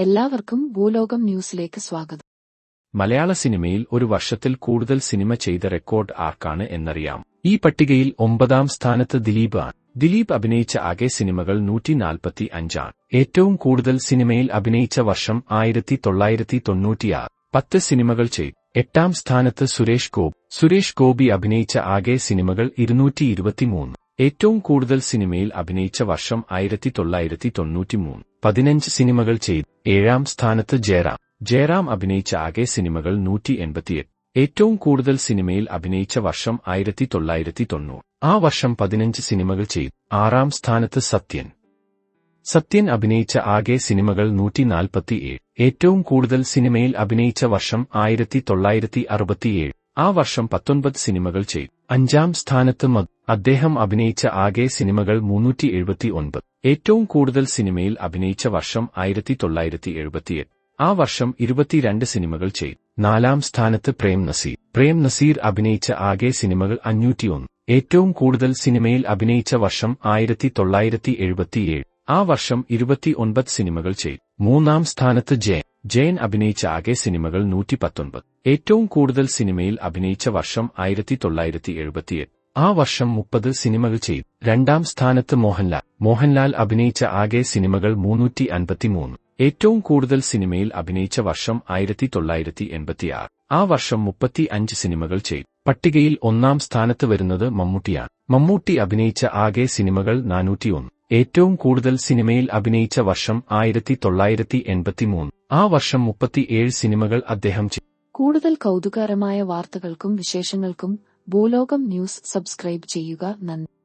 എല്ലാവർക്കും ഭൂലോകം ന്യൂസിലേക്ക് സ്വാഗതം. മലയാള സിനിമയിൽ ഒരു വർഷത്തിൽ കൂടുതൽ സിനിമ ചെയ്ത റെക്കോർഡ് ആർക്കാണ് എന്നറിയാം. ഈ പട്ടികയിൽ ഒമ്പതാം സ്ഥാനത്ത് ദിലീപ് ആണ്. ദിലീപ് അഭിനയിച്ച ആകെ സിനിമകൾ നൂറ്റി നാൽപ്പത്തി അഞ്ചാണ് ഏറ്റവും കൂടുതൽ സിനിമയിൽ അഭിനയിച്ച വർഷം ആയിരത്തി തൊള്ളായിരത്തി തൊണ്ണൂറ്റിയാറ് പത്ത് സിനിമകൾ ചെയ്തു. എട്ടാം സ്ഥാനത്ത് സുരേഷ് ഗോപി. സുരേഷ് ഗോപി അഭിനയിച്ച ആകെ സിനിമകൾ ഇരുന്നൂറ്റി ഇരുപത്തിമൂന്ന് ഏറ്റവും കൂടുതൽ സിനിമയിൽ അഭിനയിച്ച വർഷം ആയിരത്തി തൊള്ളായിരത്തി തൊണ്ണൂറ്റിമൂന്ന് പതിനഞ്ച് സിനിമകൾ ചെയ്തു. ഏഴാം സ്ഥാനത്ത് ജയറാം. ജയറാം അഭിനയിച്ച ആകെ സിനിമകൾ നൂറ്റി എൺപത്തിയെട്ട് ഏറ്റവും കൂടുതൽ സിനിമയിൽ അഭിനയിച്ച വർഷം ആയിരത്തി തൊള്ളായിരത്തി തൊണ്ണൂറ് ആ വർഷം പതിനഞ്ച് സിനിമകൾ ചെയ്തു. ആറാം സ്ഥാനത്ത് സത്യൻ. സത്യൻ അഭിനയിച്ച ആകെ സിനിമകൾ നൂറ്റി നാൽപ്പത്തിയേഴ് ഏറ്റവും കൂടുതൽ സിനിമയിൽ അഭിനയിച്ച വർഷം ആയിരത്തി തൊള്ളായിരത്തി അറുപത്തിയേഴ് ആ വർഷം പത്തൊൻപത് സിനിമകൾ ചെയ്തു. അഞ്ചാം സ്ഥാനത്ത് അദ്ദേഹം അഭിനയിച്ച ആകെ സിനിമകൾ മുന്നൂറ്റി എഴുപത്തി ഒൻപത് ഏറ്റവും കൂടുതൽ സിനിമയിൽ അഭിനയിച്ച വർഷം ആയിരത്തി തൊള്ളായിരത്തി എഴുപത്തിയെട്ട് ആ വർഷം ഇരുപത്തിരണ്ട് സിനിമകൾ ചെയ്തു. നാലാം സ്ഥാനത്ത് പ്രേം നസീർ. പ്രേം നസീർ അഭിനയിച്ച ആകെ സിനിമകൾ അഞ്ഞൂറ്റിയൊന്ന്. ഏറ്റവും കൂടുതൽ സിനിമയിൽ അഭിനയിച്ച വർഷം ആയിരത്തി തൊള്ളായിരത്തി എഴുപത്തിയേഴ് ആ വർഷം ഇരുപത്തിയൊൻപത് സിനിമകൾ ചെയ്തു. മൂന്നാം സ്ഥാനത്ത് ജയൻ. ജയൻ അഭിനയിച്ച ആകെ സിനിമകൾ നൂറ്റി പത്തൊൻപത് ഏറ്റവും കൂടുതൽ സിനിമയിൽ അഭിനയിച്ച വർഷം ആയിരത്തി തൊള്ളായിരത്തി എഴുപത്തിയെട്ട് ആ വർഷം മുപ്പത് സിനിമകൾ ചെയ്തു. രണ്ടാം സ്ഥാനത്ത് മോഹൻലാൽ. മോഹൻലാൽ അഭിനയിച്ച ആകെ സിനിമകൾ മുന്നൂറ്റി അൻപത്തിമൂന്ന് ഏറ്റവും കൂടുതൽ സിനിമയിൽ അഭിനയിച്ച വർഷം ആയിരത്തി തൊള്ളായിരത്തി എൺപത്തിയാറ് ആ വർഷം മുപ്പത്തി അഞ്ച് സിനിമകൾ ചെയ്തു. പട്ടികയിൽ ഒന്നാം സ്ഥാനത്ത് വരുന്നത് മമ്മൂട്ടിയാണ്. മമ്മൂട്ടി അഭിനയിച്ച ആകെ സിനിമകൾ നാനൂറ്റിയൊന്ന്. ഏറ്റവും കൂടുതൽ സിനിമയിൽ അഭിനയിച്ച വർഷം ആയിരത്തി തൊള്ളായിരത്തി എൺപത്തിമൂന്ന് ആ വർഷം മുപ്പത്തിയേഴ് സിനിമകൾ അദ്ദേഹം ചെയ്തു. കൂടുതൽ കൗതുകകരമായ വാർത്തകൾക്കും വിശേഷങ്ങൾക്കും ഭൂലോകം ന്യൂസ് സബ്സ്ക്രൈബ് ചെയ്യുക നന്ദി.